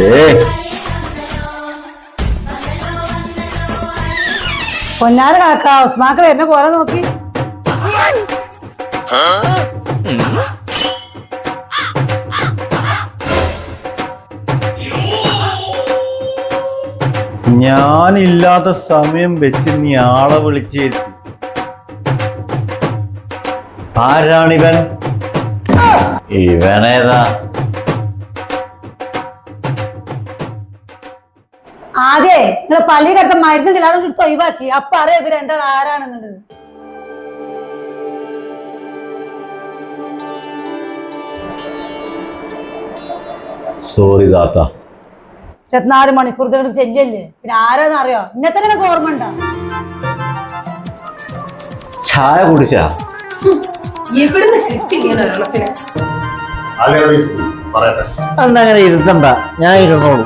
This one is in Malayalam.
ഏ പൊന്നാര കാക്ക ഉസ്മാക്ക് വരുന്ന നോക്കി. ഞാനില്ലാത്ത സമയം വെച്ച് നീ ആളെ വിളിച്ചിരുത്തി ആരാണിവൻ? ഇവനേതാ? ആദ്യേ നിങ്ങൾ പള്ളി കടത്ത മരുന്ന് ഇല്ലാതെ എടുത്ത് ഒഴിവാക്കി. അപ്പൊ അറിയാം ഇവർ രണ്ടാൾ ആരാണെന്നുള്ളത്. സോറി താത്ത. ഇരുപത്തിനാല് മണിക്കൂർ ഇതുകൊണ്ട് ചെല്ലല്ലേ പിന്നെ ആരാന്ന് അറിയോ ഇന്നെ തന്നെ നിങ്ങൾക്ക് ഓർമ്മ ഉണ്ടോ? ചായ കുടിച്ചാ? അതങ്ങനെ ഇരുത്തണ്ട. ഞാൻ ഇരുന്നോളൂ.